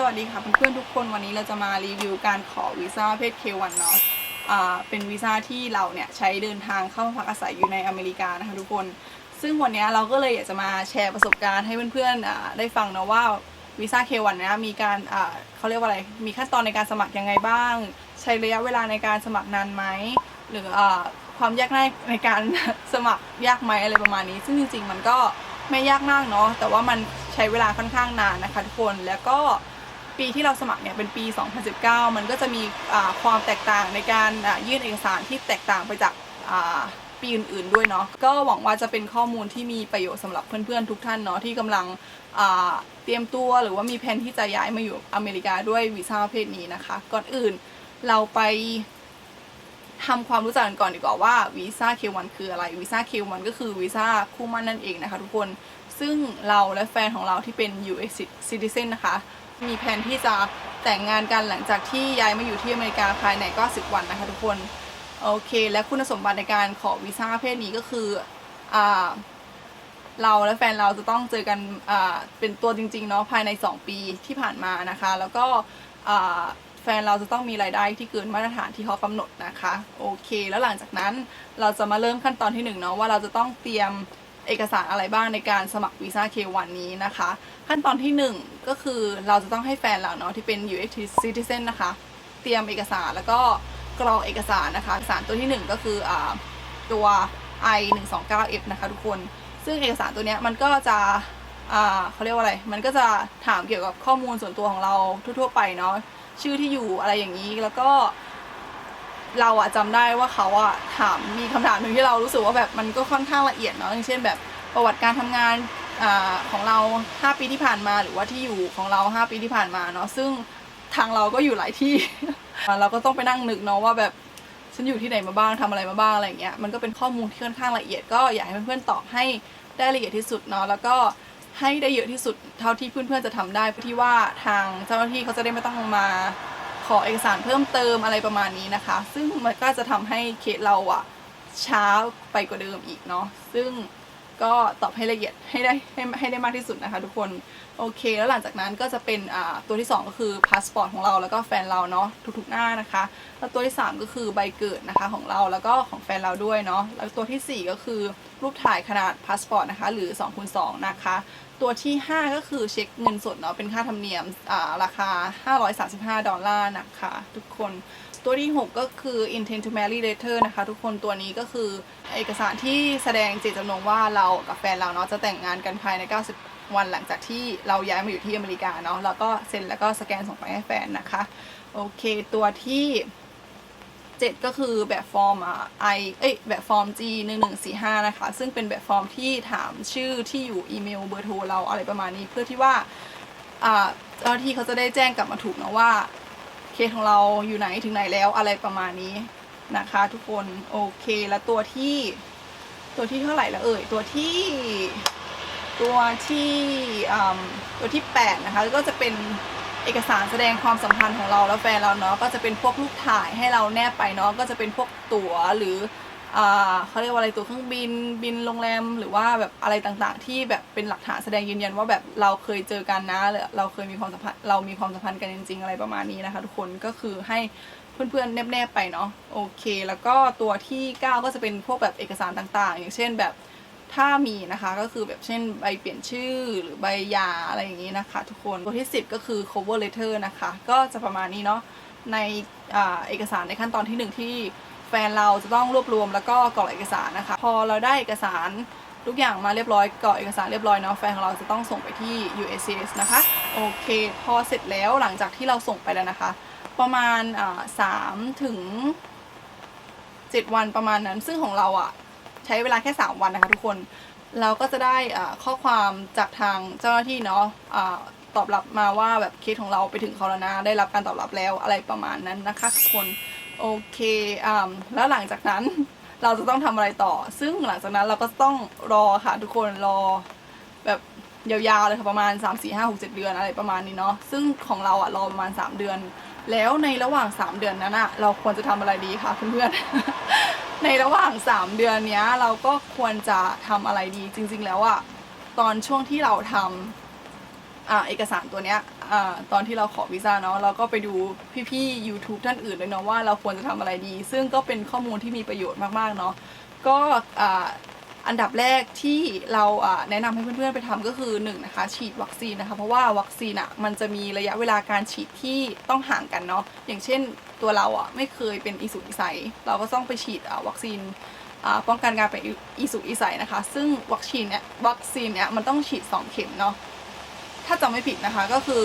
สวัสดีค่ะเพื่อนๆทุกคนวันนี้เราจะมารีวิวการขอวีซ่าเพศ K1 เนาะอ่าเป็นวีซ่าที่เราเนี่ยใช้เดินทางเข้าพักอาศัยอยู่ในอเมริกานะคะทุกคน ซึ่งวันนี้เราก็เลยอยากจะมาแชร์ประสบการณ์ให้เพื่อนๆอ่าได้ฟังเนาะว่าวีซ่า K1 เนี่ยมีการอ่าเขาเรียกว่าอะไรมีขั้นตอนในการสมัครยังไงบ้าง ใช้ระยะเวลาในการสมัครนานไหมหรืออ่าความยากง่ายในการสมัครยากไหมอะไรประมาณนี้ ซึ่งจริง ๆ มันก็ไม่ยากมากเนาะแต่ว่ามันใช้เวลาค่อนข้างนานนะคะทุกคนแล้วก็ ปีที่เราสมัครเนี่ยเป็นปี 2019 มันก็จะมีความแตกต่างในการยื่นเอกสารที่แตกต่างไปจากอ่าปีอื่นๆด้วยเนาะก็หวังว่าจะเป็นข้อมูลที่มีประโยชน์สำหรับเพื่อนๆทุกท่านเนาะที่กำลังเตรียมตัวหรือว่ามีแผนที่จะย้ายมาอยู่อเมริกาด้วยวีซ่าประเภทนี้นะคะ ก่อนอื่นเราไปทำความรู้จักกันก่อนดีกว่าว่าวีซ่า K1 คืออะไรวีซ่า K1 ก็คือวีซ่าคู่มั่นนั่นเองนะคะทุกคนซึ่งเราและแฟนของเราที่เป็น US citizen นะคะ มีแผนที่จะแต่งงานกันหลังจากที่ย้ายมาอยู่ที่อเมริกาภายในก็ 10 วันนะคะทุกคนโอเค และคุณสมบัติในการขอวีซ่าประเพศนี้ก็คืออ่าเราและแฟนเราจะต้องเจอกันอ่าเป็นตัวจริงๆเนาะภายใน 2 ปีที่ผ่านมานะคะ แล้วก็อ่าแฟนเราจะต้องมีรายได้ที่เกินมาตรฐานที่เขากำหนดนะคะโอเค แล้วหลังจากนั้นเราจะมาเริ่มขั้นตอนที่หนึ่งเนาะว่าเราจะต้องเตรียม เอกสารอะไรบ้างในการสมัครวีซ่า K1 นี้นะคะ ขั้นตอนที่หนึ่งก็คือเราจะต้องให้แฟนเราเนาะที่เป็น US citizen นะคะ เตรียมเอกสารแล้วก็กรอกเอกสารนะคะเอกสารตัวที่หนึ่งก็คืออ่าตัว I 1 2 9 F นะคะทุกคน ซึ่งเอกสารตัวเนี้ยมันก็จะอ่าเขาเรียกว่าอะไร มันก็จะถามเกี่ยวกับข้อมูลส่วนตัวของเราทั่วๆไปเนาะ ชื่อที่อยู่อะไรอย่างนี้ แล้วก็ เราอะจำได้ว่าเขาอะถามมีคำถามหนึ่งที่เรารู้สึกว่าแบบมันก็ค่อนข้างละเอียดเนาะอย่างเช่นแบบประวัติการทำงานอของเรา 5 ปีที่ผ่านมาหรือว่าที่อยู่ของเรา 5 ปีที่ผ่านมาเนาะซึ่งทางเราก็อยู่หลายที่ เราก็ต้องไปนั่งนึกเนาะว่าแบบฉันอยู่ที่ไหนมาบ้างทำอะไรมาบ้างอะไรเงี้ยมันก็เป็นข้อมูลที่ค่อนข้างละเอียดก็อยากให้เพื่อนๆตอบให้ได้ละเอียดที่สุดเนาะแล้วก็ให้ได้เยอะที่สุดเท่าที่เพื่อนๆจะทำได้เพื่อที่ว่าทางเจ้าหน้าที่เขาจะได้ไม่ต้องมา ขอเอกสารเพิ่มเติมอะไรประมาณนี้นะคะ ซึ่งมันก็จะทำให้เคสเราอะช้าไปกว่าเดิมอีกเนาะซึ่ง ก็ตอบให้ละเอียดให้ได้ให้ให้ได้มากที่สุดนะคะทุกคนโอเค แล้วหลังจากนั้นก็จะเป็นตัวที่ 2 ก็คือพาสปอร์ตของเราแล้วก็แฟนเราเนาะทุกๆหน้านะคะแล้วตัวที่ 3 ก็คือใบเกิดนะคะของเราแล้วก็ของแฟนเราด้วยเนาะแล้วตัวทีสี่4 ก็คือรูปถ่ายขนาดพาสปอร์ตนะคะหรือ2คูณ2นะคะ ตัวที่ 5 ก็คือเช็คเงินสดเนาะเป็นค่าธรรมเนียมอ่าราคา 535 ดอลลาร์นะคะทุกคน ตัวที่ 6 ก็คือ intent to marry letter นะคะทุกคนตัวนี้ก็คือเอกสารที่แสดงเจตจำนงว่าเรากับแฟนเราเนาะจะแต่งงานกันภายใน 90 วันหลังจากที่เราย้ายมาอยู่ที่อเมริกาเนาะแล้วก็เซ็นแล้วก็สแกนส่งไปให้แฟนนะคะโอเคตัวที่ 7 ก็คือแบบฟอร์มอะ I เอ้ยแบบฟอร์ม G 1 1 4 5นะคะ ซึ่งเป็นแบบฟอร์มที่ถามชื่อที่อยู่อีเมลเบอร์โทรเราอะไรประมาณนี้เพื่อที่ว่าอ่าเจ้าที่เขาจะได้แจ้งกลับมาถูกนะว่า เคสของเราอยู่ไหนถึงไหนแล้วอะไรประมาณนี้นะคะ ทุกคนโอเคแล้วตัวที่ตัวที่เท่าไหร่แล้วเอ่ยตัวที่ ตัวที่อืมตัวที่8นะคะก็จะเป็นเอกสารแสดงความสัมพันธ์ของเราแล้วแฟนเราเนาะก็จะเป็นพวกรูปถ่ายให้เราแนบไปเนาะก็จะเป็นพวกตั๋วหรือ เขาเรียกว่าอะไรตัวเครื่องบินบินโรงแรมหรือว่าแบบอะไรต่างๆ ที่แบบเป็นหลักฐานแสดงยืนยันว่าแบบเราเคยเจอกันนะเราเคยมีความสัมพันธ์เรามีความสัมพันธ์กันจริง ๆ อะไรประมาณนี้นะคะ ทุกคนก็คือให้เพื่อนๆแนบๆไปเนาะโอเค แล้วก็ตัวที่ 9 ก็จะเป็นพวกแบบเอกสารต่างๆ อย่างเช่นแบบถ้ามีนะคะก็คือแบบเช่นใบเปลี่ยนชื่อหรือใบยาอะไรอย่างนี้นะคะ ทุกคนตัวที่ 10 ก็คือ cover letter นะคะ ก็จะประมาณนี้เนาะในอเอกสารในขั้นตอนที่หนึ่งที่ แฟนเราจะต้องรวบรวมแล้วก็กรอกเอกสารนะคะ พอเราได้เอกสารทุกอย่างมาเรียบร้อยกรอกเอกสารเรียบร้อยเนาะแฟนของเราจะต้องส่งไปที่ USCIS นะคะโอเค พอเสร็จแล้วหลังจากที่เราส่งไปแล้วนะคะ ประมาณอ่าสามถึงเจ็ดวันประมาณนั้น ซึ่งของเราอะใช้เวลาแค่ 3 วันนะคะทุกคนเราก็จะได้ข้อความจากทางเจ้าหน้าที่เนาะอาตอบรับมาว่าแบบเคสของเราไปถึงเขาแล้วนะ ได้รับการตอบรับแล้วอะไรประมาณนั้นนะคะทุกคน โอเคอ่าแล้วหลังจากนั้นเราจะต้องทำอะไรต่อ ซึ่งหลังจากนั้นเราก็ต้องรอค่ะทุกคนรอแบบยาวๆเลยค่ะประมาณ 3 4 5 6 7 เดือนอะไรประมาณนี้เนาะซึ่งของเราอะรอประมาณ 3 เดือน แล้วในระหว่าง 3 เดือนนั้นอะเราควรจะทำอะไรดีคะเพื่อนๆ ในระหว่าง 3 เดือนเนี้ยเราก็ควรจะทำอะไรดีจริง ๆ แล้วอะตอนช่วงที่เราทำอ่าเอกสารตัวเนี้ย อ่าตอนที่เราขอวีซ่าเนาะเราก็ไปดูพี่ๆ YouTube ท่านอื่นเลยเนาะว่าเราควรจะทำอะไรดี ซึ่งก็เป็นข้อมูลที่มีประโยชน์มากๆเนาะก็อ่าอันดับแรกที่เราแนะนำให้เพื่อนๆไปทำก็คือ1นงนะคะฉีดวัคซีนนะคะเพราะว่าวัคซีนอะมันจะมีระยะเวลาการฉีดที่ต้องห่างกันเนาะอย่างเช่นตัวเราอะไม่เคยเป็นอีสุอีใสเราก็ต้องไปฉีดวัคซีนป้องกันการเป็นอีสุอีใสนะคะ ซึ่งวัคซีนเนี่ยวัคซีนเนี่ยมันต้องฉีด 2 เข็มเนาะ ถ้าจำไม่ผิดนะคะก็คือ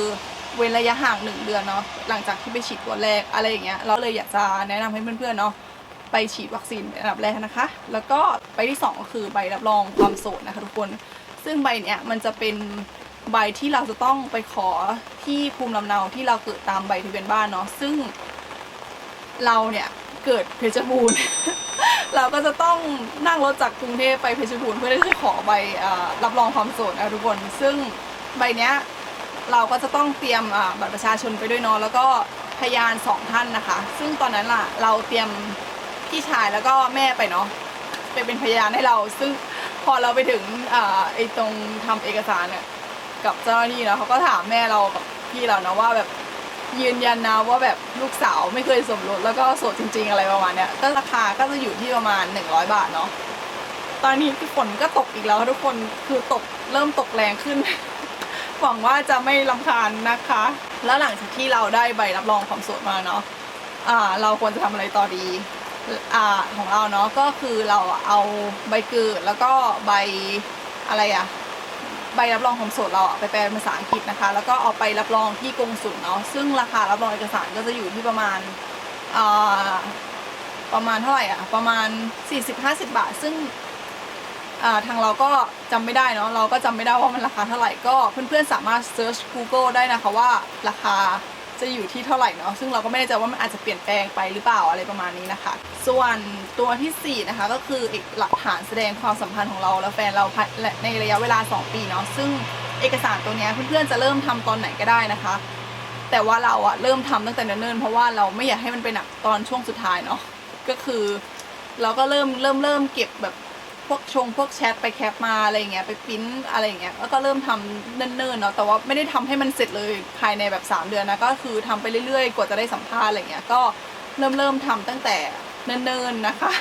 เว้นระยะห่าง1เดือนเนาะหลังจากที่ไปฉีดตัวแรกอะไรอย่างเงี้ยเราเลยอยากจะแนะนำให้เพื่อนๆเนาะไปฉีดวัคซีนเป็นอันดับแรกนะคะ แล้วก็ไปที่ 2 ก็คือใบรับรองความโสดนะคะทุกคน ซึ่งใบเนี้ยมันจะเป็นใบที่เราจะต้องไปขอที่ภูมิลำเนาที่เราเกิดตามใบทะเบียนบ้านเนาะซึ่งเราเนี่ยเกิดเพชรบูรณ์เราก็จะต้องนั่งรถจากกรุงเทพไปเพชรบูรณ์เพื่อที่จะขอใบอรับรองความโสดนะทุกคน ซึ่ง ใบเนี้ยเราก็จะต้องเตรียมบัตรประชาชนไปด้วยเนาะแล้วก็พยานสองท่านนะคะ ซึ่งตอนนั้นล่ะเราเตรียมพี่ชายแล้วก็แม่ไปเนาะไปเป็นพยานให้เรา ซึ่งพอเราไปถึงอไอ้ตรงทำเอกสารเนี่ยกับเจ้าหน้าที่เนาะเขาก็ถามแม่เรากับพี่เราเนาะว่าแบบยืนยันนะว่าแบบลูกสาวไม่เคยสมรสแล้วก็โสดจริง ๆ อะไรประมาณเนี้ยก็ราคาก็จะอยู่ที่ประมาณ 100 บาทเนาะตอนนี้ฝนก็ตกอีกแล้วทุกคนคือตกเริ่มตกแรงขึ้น หวังว่าจะไม่ลำคาญนะคะ แล้วหลังจากที่เราได้ใบรับรองความสดมาเนาะอ่าเราควรจะทำอะไรต่อดีอ่าของเราเนาะก็คือเราเอาใบเกิดแล้วก็ใบอะไรอะใบรับรองความสดเราอะไปแปลเป็นภาษาอังกฤษนะคะ แล้วก็เอาไปรับรองที่กงสุลเนาะซึ่งราคารับรองเอกสารก็จะอยู่ที่ประมาณอ่าประมาณเท่าไหร่อะประมาณ 40-50 บาท ซึ่ง ทางเราก็จำไม่ได้เนาะเราก็จำไม่ได้ว่ามันราคาเท่าไหร่ก็เพื่อนๆสามารถ search Google ได้นะคะว่าราคาจะอยู่ที่เท่าไหร่เนาะซึ่งเราก็ไม่แน่ใจว่ามันอาจจะเปลี่ยนแปลงไปหรือเปล่าอะไรประมาณนี้นะคะ ส่วนตัวที่ 4 นะคะก็คือเอกหลักฐานแสดงความสัมพันธ์ของเราและแฟนเราในระยะเวลา 2 ปีเนาะซึ่งเอกสารตัวเนี้ยเพื่อนๆจะเริ่มทำตอนไหนก็ได้นะคะ แต่ว่าเราอะเริ่มทำตั้งแต่เนิ่นๆเพราะว่าเราไม่อยากให้มันเป็นหนักตอนช่วงสุดท้ายเนาะก็คือ เราก็เริ่มเริ่มเริ่มเก็บแบบ พวกชงพวกแชทไปแคปมาอะไรอย่างเงี้ยไปปริ้นอะไรอย่างเงี้ยแล้วก็เริ่มทำเนิ่นๆเนาะแต่ว่าไม่ได้ทำให้มันเสร็จเลยภายในแบบ 3 เดือนนะก็คือทำไปเรื่อยๆ กว่าจะได้สัมภาษณ์อะไรเงี้ยก็เริ่มเริ่มทำตั้งแต่เนิ่นๆนะคะ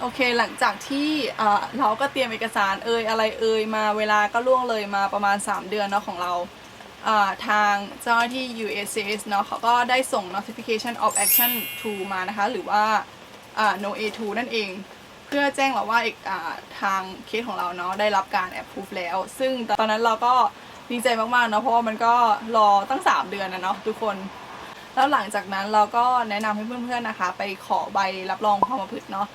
โอเคหลังจากที่อ่าเราก็เตรียมเอกสารเอ่ยอะไรเอ่ยมาเวลาก็ล่วงเลยมาประมาณ 3 เดือนเนาะของเราอ่าทางเจ้าหน้าที่ USCIS เนาะเขาก็ได้ส่ง notification of action to มานะคะ หรือว่าอ่า no A2 นั่นเอง พื่อแจ้งเราว่าเอกอ่าทางเคสของเราเนาะได้รับการ approve แล้ว ซึ่งตอนนั้นเราก็ดีใจมากๆเนาะเพราะว่ามันก็รอตั้ง 3 เดือนนะเนาะทุกคน แล้วหลังจากนั้นเราก็แนะนำให้เพื่อนๆนะคะ ไปขอใบรับรองความประพฤติเนาะ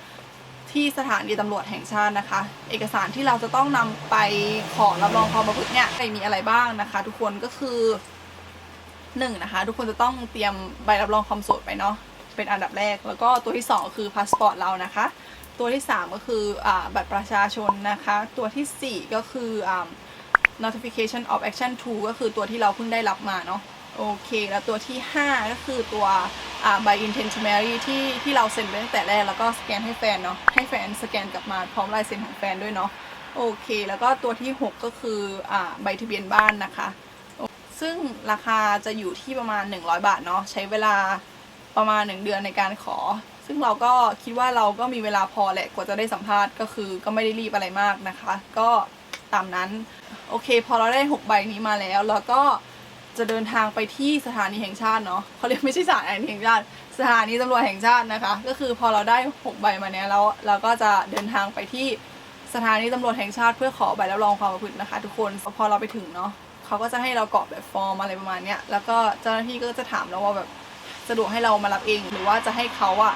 ที่สถานีตำรวจแห่งชาตินะคะ เอกสารที่เราจะต้องนำไปขอรับรองความประพฤติเนี่ยมีอะไรบ้างนะคะ ทุกคนก็คือหนึ่งนะคะ ทุกคนจะต้องเตรียมใบรับรองความสดไปเนาะเป็นอันดับแรก แล้วก็ตัวที่สองคือพาสปอร์ตเรานะคะ ตัวที่ 3 ก็คืออบัตรประชาชนนะคะ ตัวทีสี่4 ก็คืออ notification of action 2ก็คือตัวที่เราเพิ่งได้รับมาเนาะโอเค แล้วตัวที่ 5 ก็คือตัว by intent to marry ที่ที่เราเซ็นไปตั้งแต่แรก แล้วก็สแกนให้แฟนเนาะให้แฟนสแกนกลับมาพร้อมลายเซ็นของแฟนด้วยเนาะโอเค แล้วก็ตัวที่ 6 ก็คืออใบทะเบียนบ้านนะคะ ซึ่งราคาจะอยู่ที่ประมาณ 100 บาทเนาะใช้เวลาประมาณ 1 เดือนในการขอ ซึ่งเราก็คิดว่าเราก็มีเวลาพอแหละกว่าจะได้สัมภาษณ์ก็คือ ก็ไม่ได้รีบอะไรมากนะคะ ก็ตามนั้น โอเค พอเราได้ 6 ใบนี้มาแล้วแล้วก็จะเดินทางไปที่สถานีแห่งชาติเนาะเขาเรียกไม่ใช่สถานีแห่งชาติ สถานีตำรวจแห่งชาตินะคะ ก็คือพอเราได้ 6 ใบมาเนี้ยแล้วเราก็จะเดินทางไปที่สถานีตำรวจแห่งชาติเพื่อขอใบรับรองความประพฤตินะคะ ทุกคนพอเราไปถึงเนาะเขาก็จะให้เรากรอกแบบฟอร์มอะไรประมาณเนี้ยแล้วก็เจ้าหน้าที่ก็จะถามเราว่าแบบสะดวกให้เรามารับเอง หรือว่าจะให้เขาอะ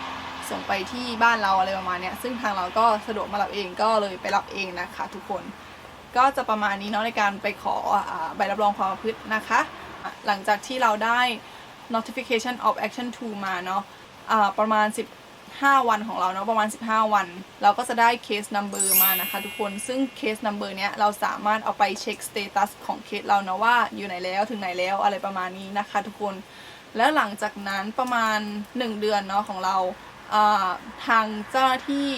ส่งไปที่บ้านเราอะไรประมาณเนี้ยซึ่งทางเราก็สะดวกมารับเองก็เลยไปรับเองนะคะทุกคน ก็จะประมาณนี้เนาะในการไปขอใบรับรองความประพฤตินะคะ หลังจากที่เราได้ notification of action 2 มาเนาะอ่าประมาณ 15 วันของเราเนาะประมาณ 15 วัน เราก็จะได้ case number มานะคะทุกคนซึ่ง case number เนี้ยเราสามารถเอาไปเช็ค status ของเคสเราเนาะว่าอยู่ไหนแล้วถึงไหนแล้วอะไรประมาณนี้นะคะทุกคนแล้วหลังจากนั้นประมาณ 1 เดือนเนาะของเรา ทางเจ้าหน้าที่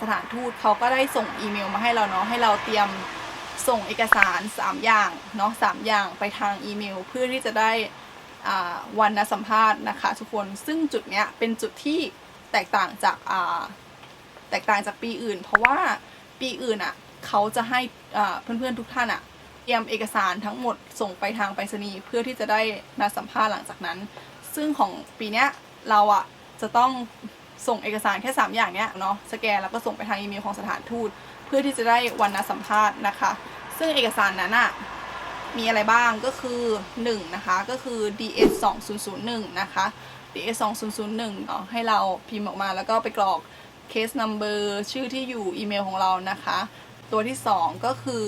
สถานทูตเขาก็ได้ส่งอีเมลมาให้เราเนาะให้เราเตรียมส่งเอกสาร 3 อย่างเนาะสามอย่างไปทางอีเมล เพื่อที่จะได้วันนัดสัมภาษณ์นะคะทุกคนซึ่งจุดเนี้ยเป็นจุดที่แตกต่างจากแตกต่างจากปีอื่น เพราะว่าปีอื่นอะเขาจะให้อ่าเพื่อนๆทุกท่านอะเตรียมเอกสารทั้งหมดส่งไปทางไปรษณีย์เพื่อที่จะได้นัดสัมภาษณ์หลังจากนั้น ซึ่งของปีเนี้ยเราอะจะต้อง ส่งเอกสารแค่ 3 อย่างเนี้ยเนาะสแกนแล้วก็ส่งไปทางอีเมลของสถานทูต เพื่อที่จะได้วันนัดสัมภาษณ์นะคะ ซึ่งเอกสารนั้นอะมีอะไรบ้างก็คือ 1 นะคะ ก็คือ DS 2001 นะคะ DS 2001เนาะให้เราพิมพ์ออกมาแล้วก็ไปกรอก case number ชื่อที่อยู่อีเมลของเรานะคะ ตัวที่ 2 ก็คือ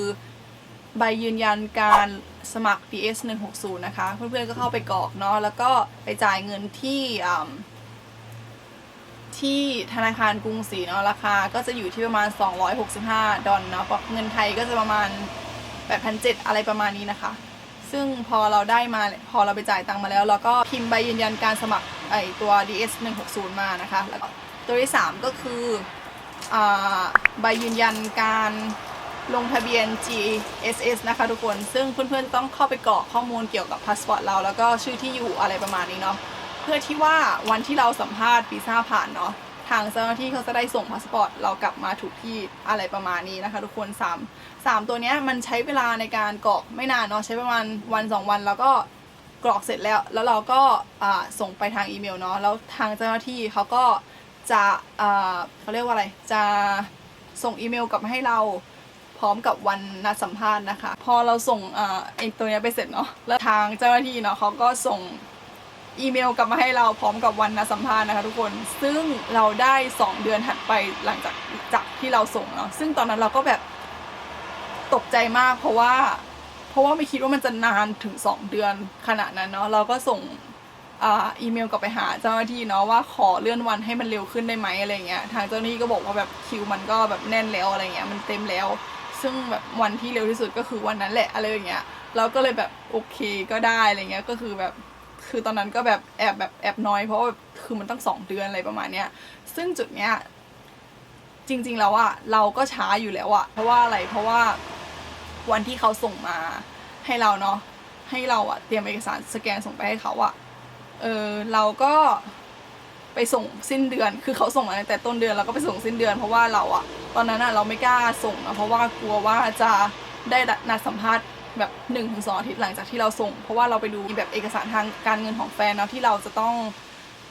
ใบยืนยันการสมัคร DS 160นะคะ เพื่อนๆก็เข้าไปกรอกเนาะแล้วก็ไปจ่ายเงินที่อ่า ที่ธนาคารกรุงศรีเนาะราคาก็จะอยู่ที่ประมาณ 265 ดอลเนาะเงินไทยก็จะประมาณ 8,700 อะไรประมาณนี้นะคะ ซึ่งพอเราได้มาพอเราไปจ่ายตังค์มาแล้ว เราก็พิมพ์ใบยืนยันการสมัครไอตัว DS 160มานะคะแล้วก็ตัวที่ 3 ก็คืออาใบยืนยันการลงทะเบียน GSS นะคะทุกคน ซึ่งเพื่อนๆต้องเข้าไปกรอกข้อมูลเกี่ยวกับพาสปอร์ตเรา แล้วก็ชื่อที่อยู่อะไรประมาณนี้เนาะ เพื่อที่ว่าวันที่เราสัมภาษณ์วีซ่าผ่านเนาะทางเจ้าหน้าที่เขาจะได้ส่งพาสปอร์ตเรากลับมาถูกที่อะไรประมาณนี้นะคะ ทุกคนสามสามตัวเนี้ยมันใช้เวลาในการกรอกไม่นานเนาะใช้ประมาณวันสองวันแล้วก็กรอกเสร็จแล้ว แล้วเราก็ส่งไปทางอีเมลเนาะแล้วทางเจ้าหน้าที่เขาก็จะเขาเรียกว่าอะไรจะส่งอีเมลกลับมาให้เราพร้อมกับวันนัดสัมภาษณ์นะคะ พอเราส่งอ่าไอตัวเนี้ยไปเสร็จเนาะแล้วทางเจ้าหน้าที่เนาะเขาก็ส่ง อีเมลกลับมาให้เราพร้อมกับวันนัดสัมภาษณ์นะคะทุกคน ซึ่งเราได้ 2 เดือนถัดไปหลังจากจากที่เราส่งเนาะซึ่งตอนนั้นเราก็แบบตกใจมาก เพราะว่า เพราะว่าไม่คิดว่ามันจะนานถึง 2 เดือนขนาดนั้นเนาะเราก็ส่งอ่าอีเมลกลับไปหาเจ้าหน้าที่เนาะว่าขอเลื่อนวันให้มันเร็วขึ้นได้ไหมอะไรเงี้ยทางเจ้าหน้าที่ก็บอกว่าแบบคิวมันก็แบบแน่นแล้วอะไรเงี้ยมันเต็มแล้ว ซึ่งแบบวันที่เร็วที่สุดก็คือวันนั้นแหละอะไรอย่างเงี้ยเราก็เลยแบบโอเคก็ได้อะไรเงี้ยก็คือแบบ คือตอนนั้นก็แบบแอบแบบแอบน้อยเพราะว่าแบบคือมันตั้งสองเดือนอะไรประมาณเนี้ยซึ่งจุดเนี้ยจริง ๆ แล้วอะเราก็ช้าอยู่แล้วอะเพราะว่าอะไรเพราะว่าวันที่เขาส่งมาให้เราเนาะให้เราอะเตรียมเอกสารสแกนส่งไปให้เขาอะเออเราก็ไปส่งสิ้นเดือน คือเขาส่งมาตั้งแต่ต้นเดือนเราก็ไปส่งสิ้นเดือน เพราะว่าเราอะตอนนั้นอะเราไม่กล้าส่งอะเพราะว่ากลัวว่าจะได้นัดสัมภาษณ์ แบบ1นถึงสอาทิตย์หลังจากที่เราส่ง เพราะว่าเราไปดูแบบเอกสารทางการเงินของแฟนเนาะที่เราจะต้อง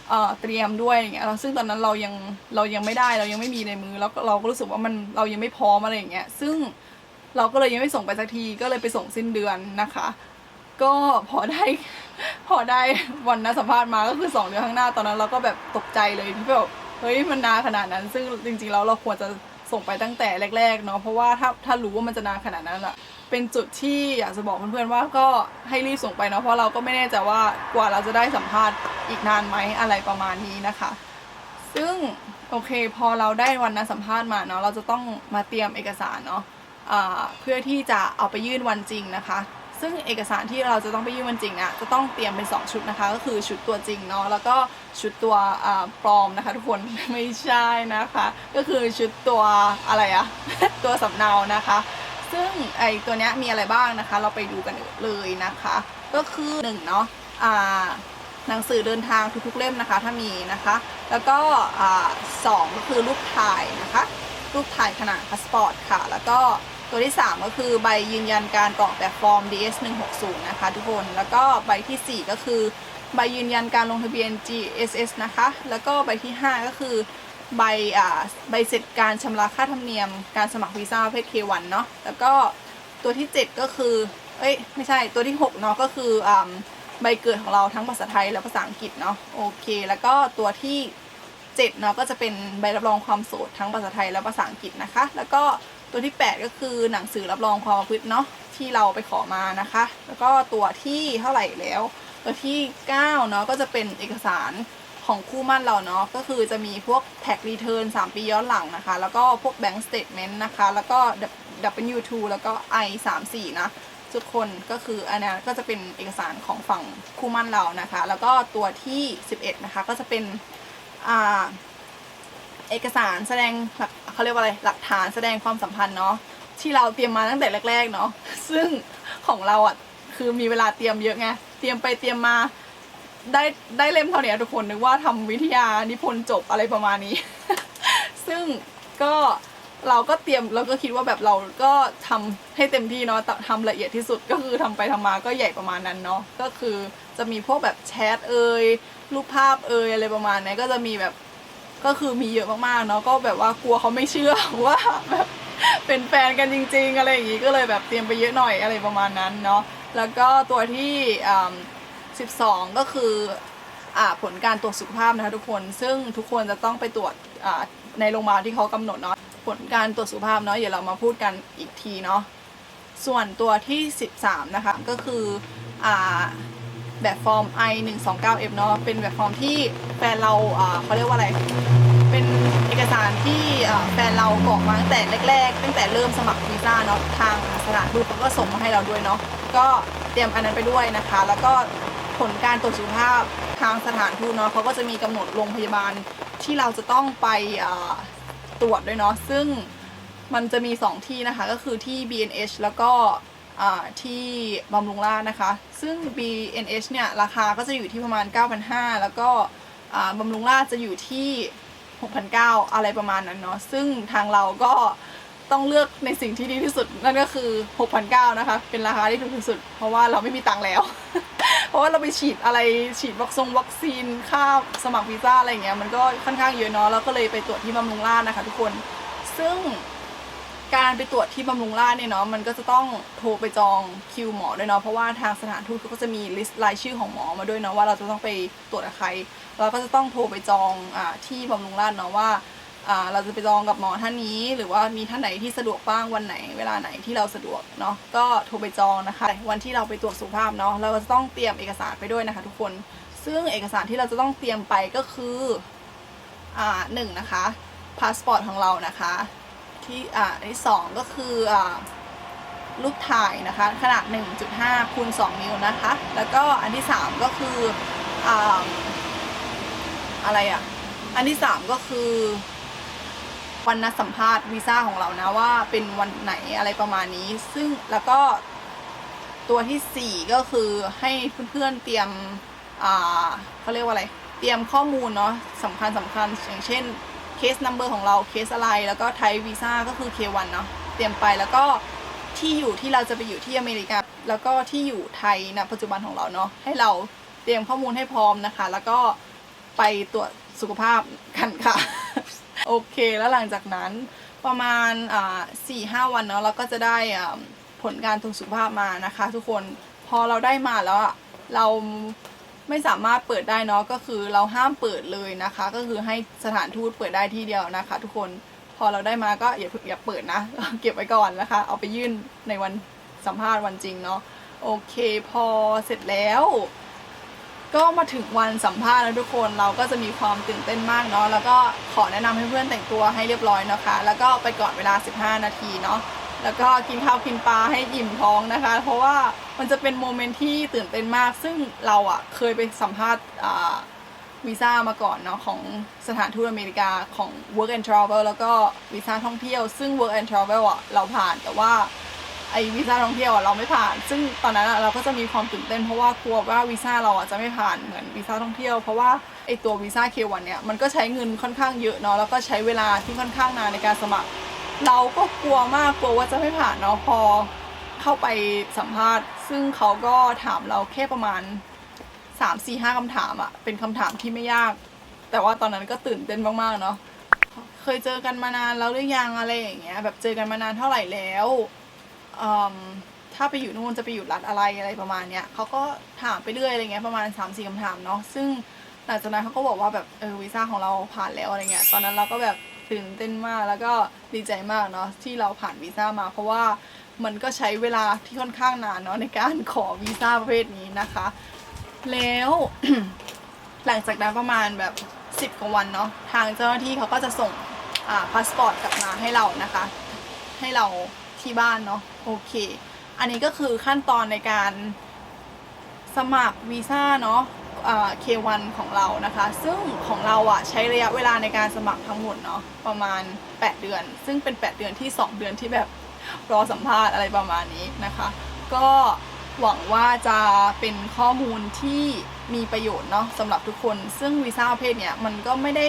เอ่อเตรียมด้วยอย่างเงี้ยแล้วซึ่งตอนนั้นเรายังเรายังไม่ได้เรายังไม่มีในมือแล้วเราก็รู้สึกว่ามันเรายังไม่พร้อมอะไรอย่างเงี้ยซึ่งเราก็เลยยังไม่ส่งไปสักทีก็เลยไปส่งสิ้นเดือนนะคะ ก็พอได้พอได้วันนัดสัมภาษณ์มาก็คือสองเดือนข้างหน้าตอนนั้นเราก็แบบตกใจเลยที่แบบเฮ้ยมันนานขนาดนั้น ซึ่งจริงๆแล้วเราควรจะส่งไปตั้งแต่แรกๆเนาะเพราะว่าถ้าถ้ารู้ว่ามันจะนานขนาดนั้นอะ เป็นจุดที่อยากจะบอกเพื่อนๆว่าก็ให้รีบส่งไปเนาะเพราะเราก็ไม่แน่ใจว่ากว่าเราจะได้สัมภาษณ์อีกนานไหมอะไรประมาณนี้นะคะ ซึ่งโอเคพอเราได้วันนัดสัมภาษณ์มาเนาะเราจะต้องมาเตรียมเอกสารเนาะเพื่อที่จะเอาไปยื่นวันจริงนะคะ ซึ่งเอกสารที่เราจะต้องไปยื่นวันจริงอะจะต้องเตรียมเป็น 2 ชุดนะคะ ก็คือชุดตัวจริงเนาะแล้วก็ชุดตัวอ่าปลอมนะคะทุกคนไม่ใช่นะคะ ก็คือชุดตัวอะไรอะตัวสำเนานะคะ ซึ่งไอตัวเนี้ยมีอะไรบ้างนะคะ เราไปดูกันเลยนะคะ ก็คือหนึ่งเนาะอ่าหนังสือเดินทางทุกๆเล่มนะคะ ถ้ามีนะคะ แล้วก็อ่าสองก็คือรูปถ่ายนะคะ รูปถ่ายขนาดพาสปอร์ตค่ะ แล้วก็ตัวที่ 3 ก็คือใบยืนยันการกรอกแบบฟอร์ม DS 160นะคะทุกคน แล้วก็ใบทีสี่4 ก็คือใบยืนยันการลงทะเบียน GSS นะคะ แล้วก็ใบที่ 5 ก็คือ ใบอ่าใบเสร็จการชำระค่าธรรมเนียมการสมัครวีซ่าประเภท K1 เนาะแล้วก็ตัวที่ 7 ก็คือ เอ้ยไม่ใช่ตัวที่ 6 เนาะก็คืออ่าใบเกิดของเราทั้งภาษาไทยและภาษาอังกฤษเนาะโอเค แล้วก็ตัวที่7เนาะก็จะเป็นใบรับรองความโสดทั้งภาษาไทยและภาษาอังกฤษนะคะ แล้วก็ตัวที่ 8 ก็คือหนังสือรับรองความประพฤติเนาะที่เราไปขอมานะคะ แล้วก็ตัวที่เท่าไหร่แล้ว ตัวที่9เนาะก็จะเป็นเอกสาร ของคู่มั่นเราเนาะก็คือจะมีพวกแท็กรีเทิร์น3 ปีย้อนหลังนะคะ แล้วก็พวกแบงก์สเตทเมนต์นะคะ แล้วก็ W2 แล้วก็ I34 นะทุกคนก็คืออันนี้ก็จะเป็นเอกสารของฝั่งคู่มั่นเรานะคะ แล้วก็ตัวที่ 11 นะคะ ก็จะเป็นอ่าเอกสารแสดงเขาเรียกว่าอะไรหลักฐานแสดงความสัมพันธ์เนาะที่เราเตรียมมาตั้งแต่แรก ๆ เนาะซึ่งของเราอะคือมีเวลาเตรียมเยอะไงเตรียมไปเตรียมมา ได้ได้เล่มเท่านี้ทุกคนนึกว่าทำวิทยานิพนธ์จบอะไรประมาณนี้ ซึ่งก็เราก็เตรียมเราก็คิดว่าแบบเราก็ทำให้เต็มที่เนาะแต่ทำละเอียดที่สุดก็คือทำไปทำมาก็ใหญ่ประมาณนั้นเนาะก็คือจะมีพวกแบบแชทเอ่ยรูปภาพเอ่ยอะไรประมาณนี้ก็จะมีแบบก็คือมีเยอะมากๆเนาะก็แบบว่ากลัวเขาไม่เชื่อว่าแบบเป็นแฟนกันจริง ๆ อะไรอย่างงี้ก็เลยแบบเตรียมไปเยอะหน่อยอะไรประมาณนั้นเนาะแล้วก็ตัวที่อ่า 12 ก็คืออผลการตรวจสุขภาพนะคะทุกคน ซึ่งทุกคนจะต้องไปตรวจในโรงพยาบาลที่เขากำหนดเนาะ ผลการตรวจสุขภาพเนาะ เดี๋ยวเรามาพูดกันอีกทีเนาะ ส่วนตัวที่ 13 นะคะ ก็คืออแบบฟอร์ม i 1 2 9 f เนาะ เป็นแบบฟอร์มที่แฟนเราเขาเรียกว่าอะไร เป็นเอกสารที่แฟนเรากรอกมาตั้งแต่แรกๆ ตั้งแต่เริ่มสมัครวีซ่าเนาะ ทางสถานทูตก็ส่งมาให้เราด้วยเนาะ ก็เตรียมอันนั้นไปด้วยนะคะ แล้วก็ ผลการตรวจสุขภาพทางสถานทูตเนาะเขาก็จะมีกำหนดโรงพยาบาลที่เราจะต้องไปตรวจด้วยเนาะซึ่งมันจะมี 2 ที่นะคะก็คือที่ BNH แล้วก็ที่บำรุงราษฎร์นะคะ ซึ่ง BNH เนี่ยราคาก็จะอยู่ที่ประมาณ 9,500 แล้วก็อ่าบำรุงราษฎร์จะอยู่ที่ 6,900 อะไรประมาณนั้นเนาะซึ่งทางเราก็ ต้องเลือกในสิ่งที่ดีที่สุด นั่นก็คือ 6,900นะคะ เป็นราคาที่ถูกที่สุด เพราะว่าเราไม่มีตังค์แล้ว เพราะว่าเราไปฉีดอะไรฉีดวัคซงวัคซีนค่าสมัครวีซ่าอะไรเงี้ยมันก็ค่อนข้างเยอะเนาะแล้วก็เลยไปตรวจที่บำรุงราษนะคะ ทุกคนซึ่งการไปตรวจที่บำรุงราษเนี่ยเนาะมันก็จะต้องโทรไปจองคิวหมอด้วยเนาะเพราะว่าทางสถานทูตเขาก็จะมีลิสต์รายชื่อของหมอมาด้วยเนาะว่าเราจะต้องไปตรวจกับใครเราก็จะต้องโทรไปจองอ่าที่บำรุงราษเนาะว่า เราจะไปจองกับหมอท่านนี้ หรือว่ามีท่านไหนที่สะดวกบ้างวันไหน เวลาไหนที่เราสะดวกเนาะก็โทรไปจองนะคะ วันที่เราไปตรวจสุขภาพเนาะเราก็จะต้องเตรียมเอกสารไปด้วยนะคะ ทุกคนซึ่งเอกสารที่เราจะต้องเตรียมไปก็คืออ่าหนึ่งนะคะพาสปอร์ตของเรานะคะที่อ่าอันที่สองก็คืออ่ารูปถ่ายนะคะ ขนาด 1.5คูณ2นิ้วนะคะ แล้วก็อันที่สามก็คืออ่าอะไรอะ อันที่สามก็คือ วันนัดสัมภาษณ์วีซ่าของเรานะว่าเป็นวันไหนอะไรประมาณนี้ ซึ่งแล้วก็ตัวที่สี่ก็คือให้เพื่อนๆเตรียมอ่าเขาเรียกว่าอะไร เตรียมข้อมูลเนาะสำคัญสำคัญอย่างเช่นเคสนัมเบอร์ของเราเคสอะไร แล้วก็ไทยวีซ่าก็คือ K1 เนาะเตรียมไปแล้วก็ที่อยู่ที่เราจะไปอยู่ที่อเมริกา แล้วก็ที่อยู่ไทยณปัจจุบันของเราเนาะให้เราเตรียมข้อมูลให้พร้อมนะคะ แล้วก็ไปตรวจสุขภาพกันค่ะ โอเค แล้วหลังจากนั้นประมาณอ่าสี่ห้าวันเนาะเราก็จะได้อ่าผลการตรวจสุขภาพมานะคะ ทุกคนพอเราได้มาแล้วเราไม่สามารถเปิดได้เนาะก็คือเราห้ามเปิดเลยนะคะ ก็คือให้สถานทูตเปิดได้ที่เดียวนะคะ ทุกคนพอเราได้มาก็อย่าอย่าเปิดนะ เก็บไว้ก่อนนะคะ เอาไปยื่นในวันสัมภาษณ์วันจริงเนาะโอเค พอเสร็จแล้ว ก็มาถึงวันสัมภาษณ์แล้วทุกคนเราก็จะมีความตื่นเต้นมากเนาะแล้วก็ขอแนะนำให้เพื่อนแต่งตัวให้เรียบร้อยนะคะ แล้วก็ไปก่อนเวลา 15 นาทีเนาะแล้วก็กินข้าวกินปลาให้อิ่มท้องนะคะ เพราะว่ามันจะเป็นโมเมนต์ที่ตื่นเต้นมาก ซึ่งเราอะเคยไปสัมภาษณ์วีซ่ามาก่อนเนาะของสถานทูตอเมริกาของ work and travel แล้วก็วีซ่าท่องเที่ยว ซึ่ง work and travel อะเราผ่านแต่ว่า ไอวีซ่าท่องเที่ยวอะเราไม่ผ่าน ซึ่งตอนนั้นอะเราก็จะมีความตื่นเต้นเพราะว่ากลัวว่าวีซ่าเราอะจะไม่ผ่านเหมือนวีซ่าท่องเที่ยวเพราะว่าไอตัววีซ่าเควันเนี่ยมันก็ใช้เงินค่อนข้างเยอะเนาะแล้วก็ใช้เวลาที่ค่อนข้างนานในการสมัคร เราก็กลัวมากกลัวว่าจะไม่ผ่านเนาะพอเข้าไปสัมภาษณ์ ซึ่งเขาก็ถามเราแค่ประมาณ 3 4 5คำถามอะเป็นคำถามที่ไม่ยาก แต่ว่าตอนนั้นก็ตื่นเต้นมากๆเนาะเคยเจอกันมานานแล้วหรือยังอะไรอย่างเงี้ยแบบเจอกันมานานเท่าไหร่แล้ว ถ้าไปอยู่นู่นจะไปอยู่รัฐอะไรอะไรประมาณเนี้ยเขาก็ถามไปเรื่อยอะไรเงี้ยประมาณ3ามสี่คำถามเนาะซึ่งหลังจากนั้นเขาก็บอกว่าแบบเออวีซ่าของเราผ่านแล้วอะไรเงี้ยตอนนั้นเราก็แบบตื่นเต้นมากแล้วก็ดีใจมากเนาะที่เราผ่านวีซ่ามา เพราะว่ามันก็ใช้เวลาที่ค่อนข้างนานเนาะในการขอวีซ่าประเภทนี้นะคะ แล้วหลังจากนั้นประมาณแบบ 10กว่าวันเนาะทางเจ้าหน้าที่เขาก็จะส่งพาสปอร์ตกลับมาให้เรานะคะ ให้เรา ที่บ้านเนาะโอเค อันนี้ก็คือขั้นตอนในการสมัครวีซ่าเนาะอ่า K1 ของเรานะคะ ซึ่งของเราอะใช้ระยะเวลาในการสมัครทั้งหมดเนาะประมาณ 8 เดือน ซึ่งเป็น 8 เดือนที่ 2 เดือนที่แบบรอสัมภาษณ์อะไรประมาณนี้นะคะ ก็หวังว่าจะเป็นข้อมูลที่มีประโยชน์เนาะสำหรับทุกคน ซึ่งวีซ่าประเภทเนี่ยมันก็ไม่ได้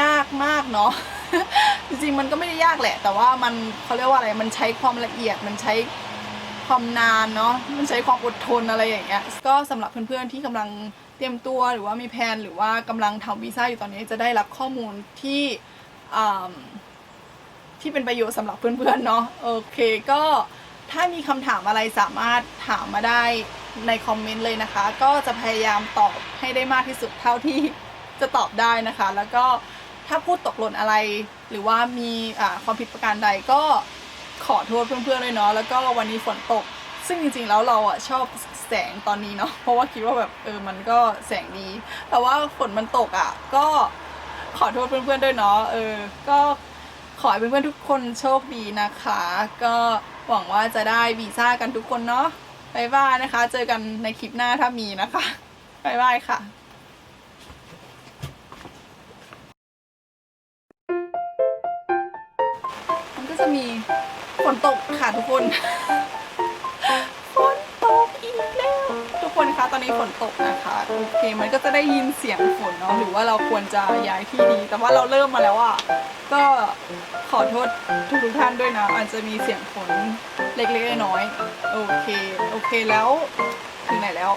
ยากมากเนาะจริงๆมันก็ไม่ได้ยากแหละ แต่ว่ามันเขาเรียกว่าอะไรมันใช้ความละเอียดมันใช้ความนานเนาะมันใช้ความอดทนอะไรอย่างเงี้ยก็สำหรับเพื่อนๆที่กำลังเตรียมตัวหรือว่ามีแผนหรือว่ากำลังทำวีซ่าอยู่ตอนนี้จะได้รับข้อมูลที่ที่เป็นประโยชน์สำหรับเพื่อนๆเนาะโอเคก็ถ้ามีคำถามอะไรสามารถถามมาได้ในคอมเมนต์เลยนะคะ ก็จะพยายามตอบให้ได้มากที่สุดเท่าที่จะตอบได้นะคะ แล้วก็ ถ้าพูดตกหล่นอะไร หรือว่ามีความผิดประการใดก็ขอโทษเพื่อนๆเลยเนาะแล้วก็วันนี้ฝนตก ซึ่งจริงๆแล้วเราอะชอบแสงตอนนี้เนาะเพราะว่าคิดว่าแบบเออมันก็แสงดี แต่ว่าฝนมันตกอะ ก็ขอโทษเพื่อนๆด้วยเนาะเออ ก็ขอให้เพื่อนๆทุกคนโชคดีนะคะ ก็หวังว่าจะได้วีซ่ากันทุกคนเนาะบายบายนะคะ เจอกันในคลิปหน้าถ้ามีนะคะบายบายค่ะ จะมีฝนตกค่ะทุกคน ฝนตกอีกแล้ว ทุกคนคะตอนนี้ฝนตกนะคะโอเคมันก็จะได้ยินเสียงฝนเนาะหรือว่าเราควรจะย้ายที่ดี แต่ว่าเราเริ่มมาแล้วอะ่ะก็ขอโทษทุกทุกๆท่านด้วยนะ อาจจะมีเสียงฝนเล็กๆน้อยๆโอเค โอเคแล้วถึงไหนแล้ว